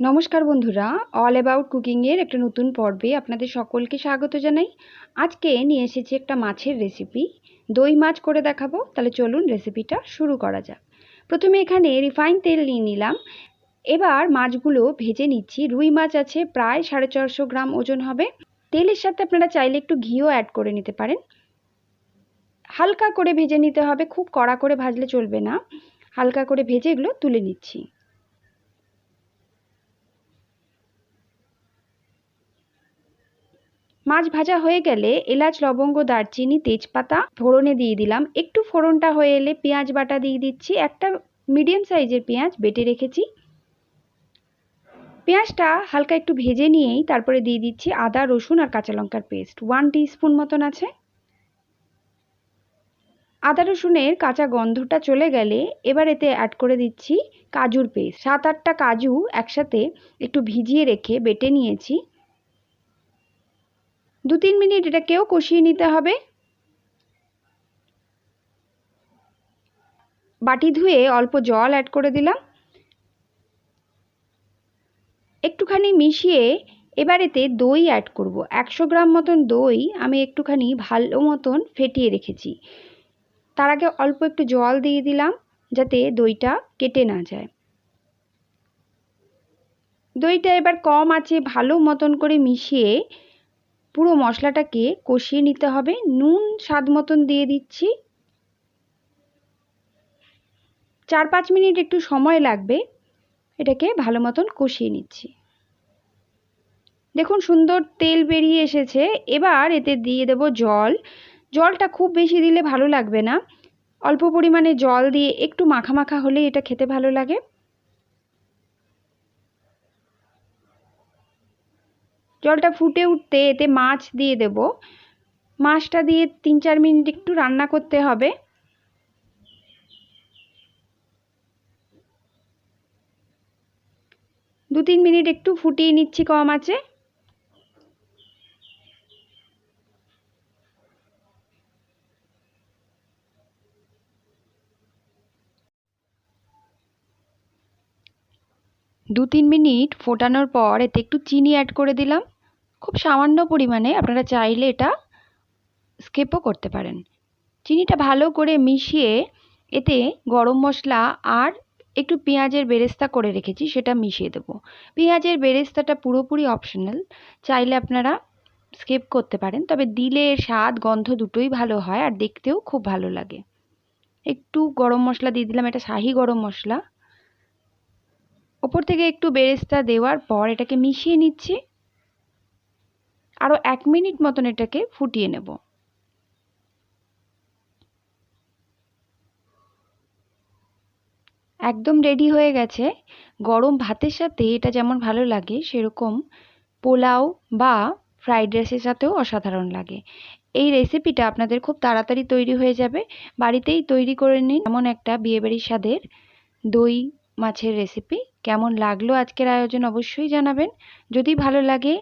নমস্কার বন্ধুরা all about কুকিংয়ের একটা নতুন পর্বে আপনাদের সকলকে স্বাগত জানাই। আজকে নিয়ে এসেছি একটা মাছের রেসিপি দই মাছ করে দেখাবো, তাহলে চলুন রেসিপিটা শুরু করা যাক। প্রথমে এখানে রিফাইন তেল নিয়ে নিলাম। এবার মাছগুলো ভেজে নিচ্ছি। রুই মাছ আছে, প্রায় সাড়ে চারশো গ্রাম ওজন হবে। তেলের সাথে আপনারা চাইলে একটু ঘিও অ্যাড করে নিতে পারেন। হালকা করে ভেজে নিতে হবে। খুব কড়া করে ভাজলে চলবে না। হালকা করে ভেজে এগুলো তুলে নিচ্ছি। মাছ ভাজা হয়ে গেলে এলাচ, লবঙ্গ, দারচিনি, তেজপাতা ফোড়নে দিয়ে দিলাম। একটু ফোড়নটা হয়ে এলে পেঁয়াজ বাটা দিয়ে দিচ্ছি। একটা মিডিয়াম সাইজের পেঁয়াজ বেটে রেখেছি। পেঁয়াজটা হালকা একটু ভেজে নিয়েই তারপরে দিয়ে দিচ্ছি আদা, রসুন আর কাঁচা লঙ্কার পেস্ট। ওয়ান স্পুন মতন আছে। আদা, রসুনের কাঁচা গন্ধটা চলে গেলে এবার এতে অ্যাড করে দিচ্ছি কাজুর পেস্ট। সাত আটটা কাজু একসাথে একটু ভিজিয়ে রেখে বেটে নিয়েছি। দু তিন মিনিট এটাকেও কষিয়ে নিতে হবে। বাটি ধুয়ে অল্প জল অ্যাড করে দিলাম। একটুখানি মিশিয়ে এবার এতে দই অ্যাড করব। একশো গ্রাম মতন দই আমি একটুখানি ভালো মতন ফেটিয়ে রেখেছি। তার আগে অল্প একটু জল দিয়ে দিলাম যাতে দইটা কেটে না যায়। দইটা এবার কম আছে ভালো মতন করে মিশিয়ে পুরো মশলাটাকে কষিয়ে নিতে হবে। নুন স্বাদ মতন দিয়ে দিচ্ছি। চার পাঁচ মিনিট একটু সময় লাগবে। এটাকে ভালো মতন কষিয়ে নিচ্ছি। দেখুন, সুন্দর তেল বেরিয়ে এসেছে। এবার এতে দিয়ে দেব জল। জলটা খুব বেশি দিলে ভালো লাগবে না। অল্প পরিমাণে জল দিয়ে একটু মাখা মাখা হলেই এটা খেতে ভালো লাগে। জলটা ফুটে উঠতে এতে মাছ দিয়ে দেব। মাছটা দিয়ে তিন চার মিনিট একটু রান্না করতে হবে। দু তিন মিনিট একটু ফুটিয়ে নিচ্ছি কম আছে। দু তিন মিনিট ফোটানোর পর এতে একটু চিনি অ্যাড করে দিলাম। খুব সামান্য পরিমাণে আপনারা চাইলে এটা স্কেপও করতে পারেন। চিনিটা ভালো করে মিশিয়ে এতে গরম মশলা আর একটু পেঁয়াজের বেরেস্তা করে রেখেছি, সেটা মিশিয়ে দেবো। পেঁয়াজের বেরেস্তাটা পুরোপুরি অপশনাল চাইলে আপনারা স্কেপ করতে পারেন। তবে দিলে স্বাদ, গন্ধ দুটোই ভালো হয় আর দেখতেও খুব ভালো লাগে। একটু গরম মশলা দিয়ে দিলাম এটা শাহি গরম মশলা। ওপর থেকে একটু বেরেস্তা দেওয়ার পর এটাকে মিশিয়ে নিচ্ছি। আরও এক মিনিট মতন এটাকে ফুটিয়ে নেব। একদম রেডি হয়ে গেছে। গরম ভাতের সাথে এটা যেমন ভালো লাগে, সেরকম পোলাও বা ফ্রাইড রাইসের সাথেও অসাধারণ লাগে। এই রেসিপিটা আপনাদের খুব তাড়াতাড়ি তৈরি হয়ে যাবে। বাড়িতেই তৈরি করে নিন এমন একটা বিয়েবাড়ির স্বাদের দই মাছের রেসিপি কেমন লাগল আজকের আয়োজন অবশ্যই জানাবেন। যদি ভালো লাগে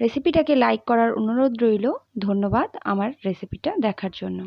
রেসিপিটাকে লাইক করার অনুরোধ রইল। ধন্যবাদ আমার রেসিপিটা দেখার জন্য।